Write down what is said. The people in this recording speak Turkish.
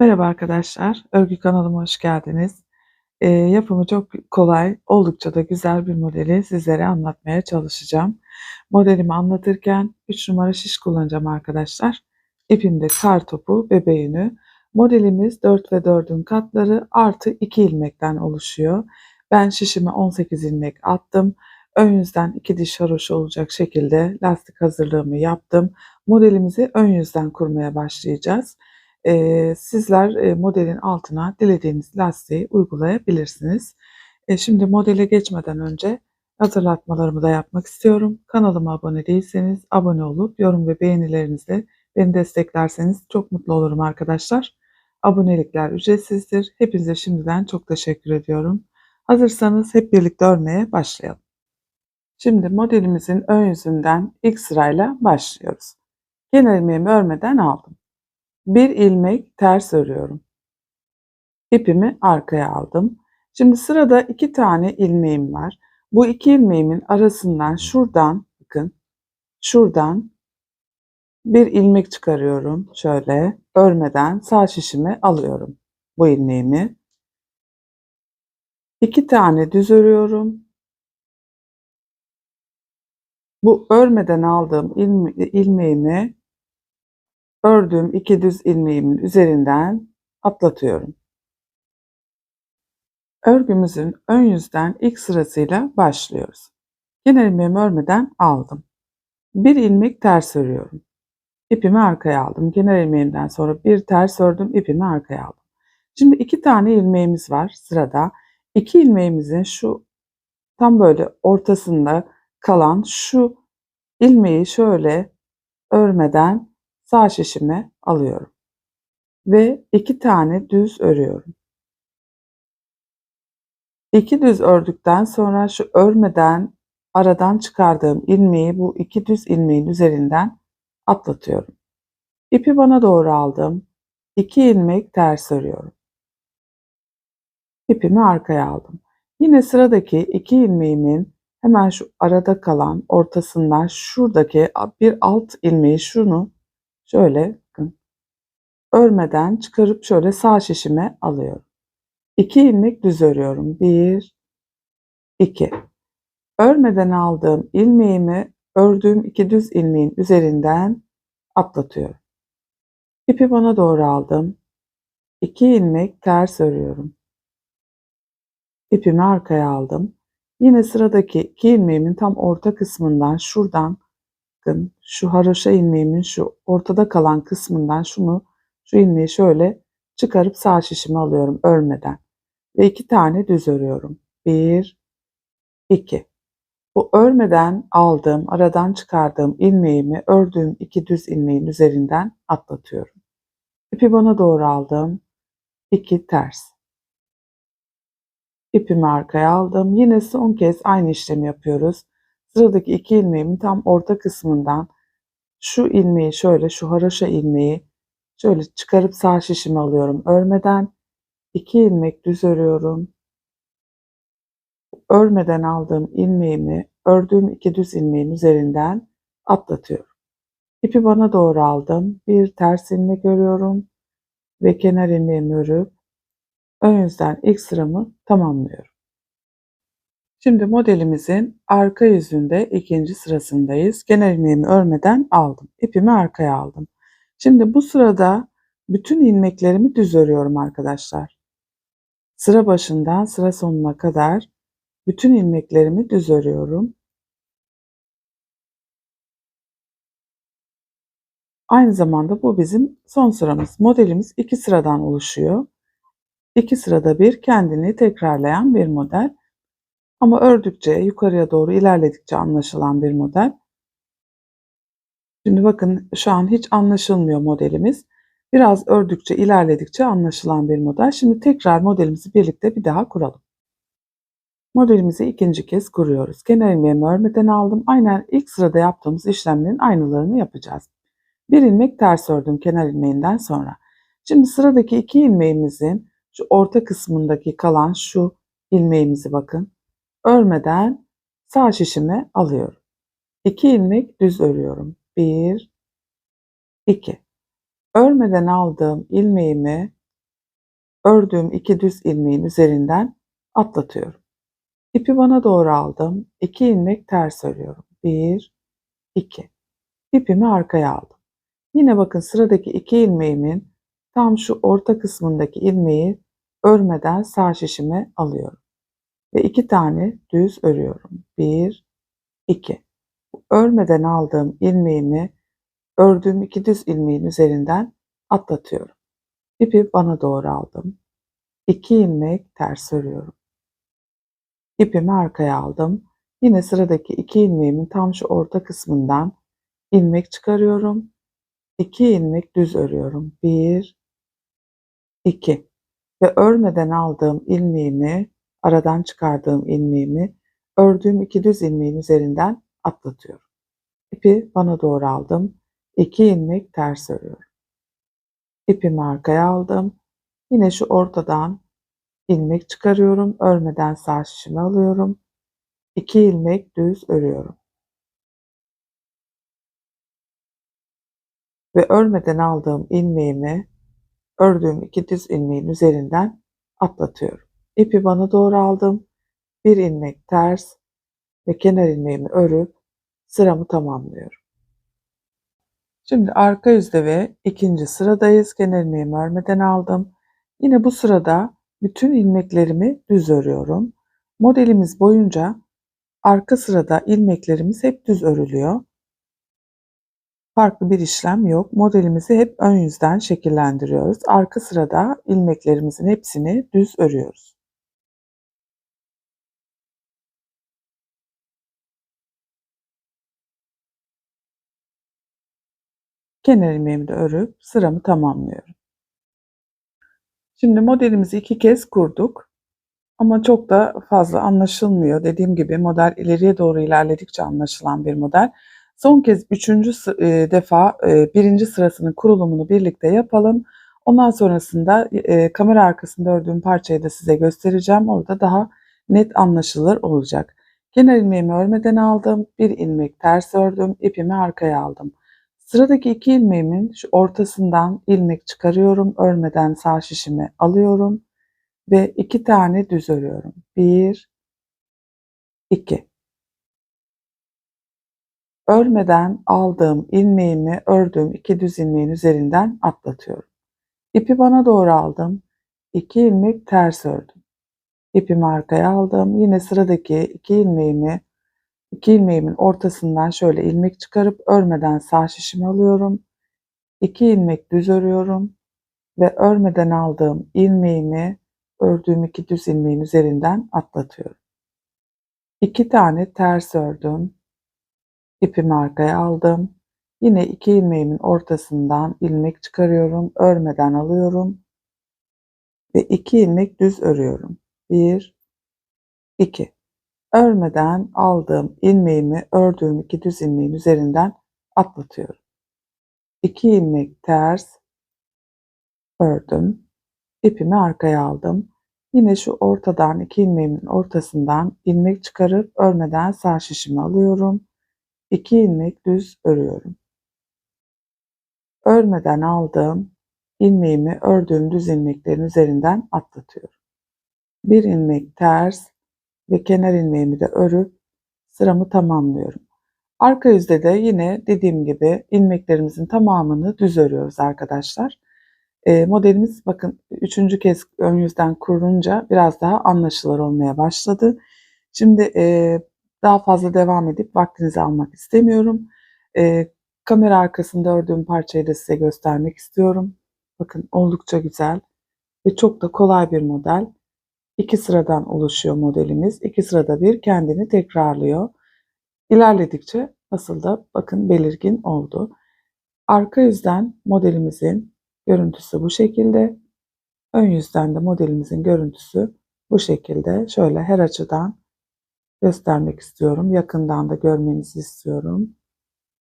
Merhaba arkadaşlar, örgü kanalıma hoş geldiniz. Eee, yapımı çok kolay, oldukça da güzel bir modeli sizlere anlatmaya çalışacağım. Modelimi anlatırken 3 numara şiş kullanacağım arkadaşlar. İpimde kar topu bebe. Modelimiz 4 ve 4'ün katları artı 2 ilmekten oluşuyor. Ben şişime 18 ilmek attım. Ön yüzden 2 diş haroşa olacak şekilde lastik hazırlığımı yaptım. Modelimizi ön yüzden kurmaya başlayacağız. Eee, sizler, eee, modelin altına dilediğiniz lastiği uygulayabilirsiniz. E, şimdi modele geçmeden önce hatırlatmalarımı da yapmak istiyorum. Kanalıma abone değilseniz abone olup yorum ve beğenilerinizle beni desteklerseniz çok mutlu olurum arkadaşlar. Abonelikler ücretsizdir. Hepinize şimdiden çok teşekkür ediyorum. Hazırsanız hep birlikte örmeye başlayalım. Şimdi modelimizin ön yüzünden ilk sırayla başlıyoruz. Kenar ilmeğimi örmeden aldım. Bir ilmek ters örüyorum. İpimi arkaya aldım. Şimdi sırada iki tane ilmeğim var. Bu iki ilmeğimin arasından şuradan bakın şuradan bir ilmek çıkarıyorum. Şöyle örmeden sağ şişimi alıyorum bu ilmeğimi. İki tane düz örüyorum. Bu örmeden aldığım ilme ilmeğimi ördüğüm iki düz ilmeğimin üzerinden atlatıyorum. Örgümüzün ön yüzden ilk sırasıyla başlıyoruz. Kenar ilmeğimi örmeden aldım. Bir ilmek ters örüyorum. İpimi arkaya aldım. Kenar ilmeğimden sonra bir ters ördüm, ipimi arkaya aldım. Şimdi iki tane ilmeğimiz var sırada. İki ilmeğimizin şu tam böyle ortasında kalan şu ilmeği şöyle örmeden sağ şişime alıyorum. Ve iki tane düz örüyorum. İki düz ördükten sonra şu örmeden aradan çıkardığım ilmeği bu iki düz ilmeğin üzerinden atlatıyorum. İpi bana doğru aldım. İki ilmek ters örüyorum. İpimi arkaya aldım. Yine sıradaki iki ilmeğimin hemen şu arada kalan ortasından şuradaki bir alt ilmeği şunu şöyle bakın, örmeden çıkarıp şöyle sağ şişime alıyorum. 2 ilmek düz örüyorum. 1 2 Örmeden aldığım ilmeğimi ördüğüm iki düz ilmeğin üzerinden atlatıyorum. İpi bana doğru aldım. 2 ilmek ters örüyorum. İpimi arkaya aldım. Yine sıradaki iki ilmeğimin tam orta kısmından şuradan bakın şu haroşa ilmeğimin şu ortada kalan kısmından şunu şu ilmeği şöyle çıkarıp sağ şişime alıyorum örmeden ve iki tane düz örüyorum. Bir, iki. Bu örmeden aldığım, aradan çıkardığım ilmeğimi ördüğüm iki düz ilmeğin üzerinden atlatıyorum. İpi bana doğru aldım. iki ters. İpimi arkaya aldım. Yine son kez aynı işlemi yapıyoruz. Sıradaki iki ilmeğimin tam orta kısmından şu ilmeği şöyle şu haroşa ilmeği şöyle çıkarıp sağ şişimi alıyorum örmeden 2 ilmek düz örüyorum. Örmeden aldığım ilmeğimi ördüğüm iki düz ilmeğin üzerinden atlatıyorum. İpi bana doğru aldım. Bir ters ilmek örüyorum ve kenar ilmeğimi örüp ön yüzden ilk sıramı tamamlıyorum. Şimdi modelimizin arka yüzünde ikinci sırasındayız. Kenar ilmeğimi örmeden aldım. İpimi arkaya aldım. Şimdi bu sırada bütün ilmeklerimi düz örüyorum arkadaşlar. Sıra başından sıra sonuna kadar bütün ilmeklerimi düz örüyorum. Aynı zamanda bu bizim son sıramız. Modelimiz iki sıradan oluşuyor. İki sırada bir kendini tekrarlayan bir model. Ama ördükçe yukarıya doğru ilerledikçe anlaşılan bir model. Şimdi bakın şu an hiç anlaşılmıyor modelimiz. Biraz ördükçe, ilerledikçe anlaşılan bir model. Şimdi tekrar modelimizi birlikte bir daha kuralım. Modelimizi ikinci kez kuruyoruz. Kenar ilmeğimi örmeden aldım. Aynen ilk sırada yaptığımız işlemlerin aynılarını yapacağız. Bir ilmek ters ördüm kenar ilmeğinden sonra. Şimdi sıradaki iki ilmeğimizin şu orta kısmındaki kalan şu ilmeğimizi bakın. Örmeden sağ şişime alıyorum. İki ilmek düz örüyorum. Bir, iki. Örmeden aldığım ilmeğimi ördüğüm iki düz ilmeğin üzerinden atlatıyorum. İpi bana doğru aldım. 2 ilmek ters örüyorum. 1 2 İpimi arkaya aldım. Yine bakın sıradaki iki ilmeğimin tam şu orta kısmındaki ilmeği örmeden sağ şişime alıyorum. Ve iki tane düz örüyorum. 1 2 Örmeden aldığım ilmeğimi ördüğüm iki düz ilmeğin üzerinden atlatıyorum. İpi bana doğru aldım. 2 ilmek ters örüyorum. İpimi arkaya aldım. Yine sıradaki iki ilmeğimin tam şu orta kısmından ilmek çıkarıyorum. 2 ilmek düz örüyorum. 1 2 ve örmeden aldığım ilmeğimi, aradan çıkardığım ilmeğimi ördüğüm iki düz ilmeğin üzerinden atlatıyorum. İpi bana doğru aldım. 2 ilmek ters örüyorum. İpimi arkaya aldım. Yine şu ortadan ilmek çıkarıyorum. Örmeden sağ şişimi alıyorum. 2 ilmek düz örüyorum. Ve örmeden aldığım ilmeğimi ördüğüm iki düz ilmeğin üzerinden atlatıyorum. İpi bana doğru aldım. Bir ilmek ters ve kenar ilmeğimi örüp sıramı tamamlıyorum. Şimdi arka yüzde ve ikinci sıradayız. Kenar ilmeğimi örmeden aldım. Yine bu sırada bütün ilmeklerimi düz örüyorum. Modelimiz boyunca arka sırada ilmeklerimiz hep düz örülüyor. Farklı bir işlem yok. Modelimizi hep ön yüzden şekillendiriyoruz. Arka sırada ilmeklerimizin hepsini düz örüyoruz. Kenar ilmeğimi de örüp sıramı tamamlıyorum. Şimdi modelimizi iki kez kurduk. Ama çok da fazla anlaşılmıyor. Dediğim gibi model ileriye doğru ilerledikçe anlaşılan bir model. Son kez üçüncü e, defa e, birinci sırasının kurulumunu birlikte yapalım. Ondan sonrasında e, kamera arkasında ördüğüm parçayı da size göstereceğim. Orada daha net anlaşılır olacak. Kenar ilmeğimi örmeden aldım. Bir ilmek ters ördüm. ipimi arkaya aldım. Sıradaki iki ilmeğimin şu ortasından ilmek çıkarıyorum. Örmeden sağ şişimi alıyorum. Ve iki tane düz örüyorum. Bir, iki örmeden aldığım ilmeğimi ördüğüm iki düz ilmeğin üzerinden atlatıyorum. İpi bana doğru aldım. 2 ilmek ters ördüm. İpimi arkaya aldım. Yine sıradaki iki ilmeğimi iki ilmeğimin ortasından şöyle ilmek çıkarıp örmeden sağ şişimi alıyorum. 2 ilmek düz örüyorum ve örmeden aldığım ilmeğimi ördüğüm iki düz ilmeğin üzerinden atlatıyorum. 2 tane ters ördüm. İpimi arkaya aldım. Yine iki ilmeğimin ortasından ilmek çıkarıyorum. Örmeden alıyorum. Ve iki ilmek düz örüyorum. Bir, iki. Örmeden aldığım ilmeğimi ördüğüm iki düz ilmeğin üzerinden atlatıyorum. İki ilmek ters ördüm. İpimi arkaya aldım. Yine şu ortadan iki ilmeğimin ortasından ilmek çıkarıp örmeden sağ şişimi alıyorum 2 ilmek düz örüyorum. Örmeden aldığım ilmeğimi ördüğüm düz ilmeklerin üzerinden atlatıyorum. Bir ilmek ters ve kenar ilmeğimi de örüp sıramı tamamlıyorum. Arka yüzde de yine dediğim gibi ilmeklerimizin tamamını düz örüyoruz arkadaşlar. E, modelimiz bakın üçüncü kez ön yüzden kurunca biraz daha anlaşılır olmaya başladı. Şimdi e, daha fazla devam edip vaktinizi almak istemiyorum. E, kamera arkasında ördüğüm parçayı da size göstermek istiyorum. Bakın oldukça güzel ve çok da kolay bir model. İki sıradan oluşuyor modelimiz. İki sırada bir kendini tekrarlıyor. İlerledikçe nasıl da bakın belirgin oldu. Arka yüzden modelimizin görüntüsü bu şekilde. Ön yüzden de modelimizin görüntüsü bu şekilde. Şöyle her açıdan göstermek istiyorum. Yakından da görmenizi istiyorum.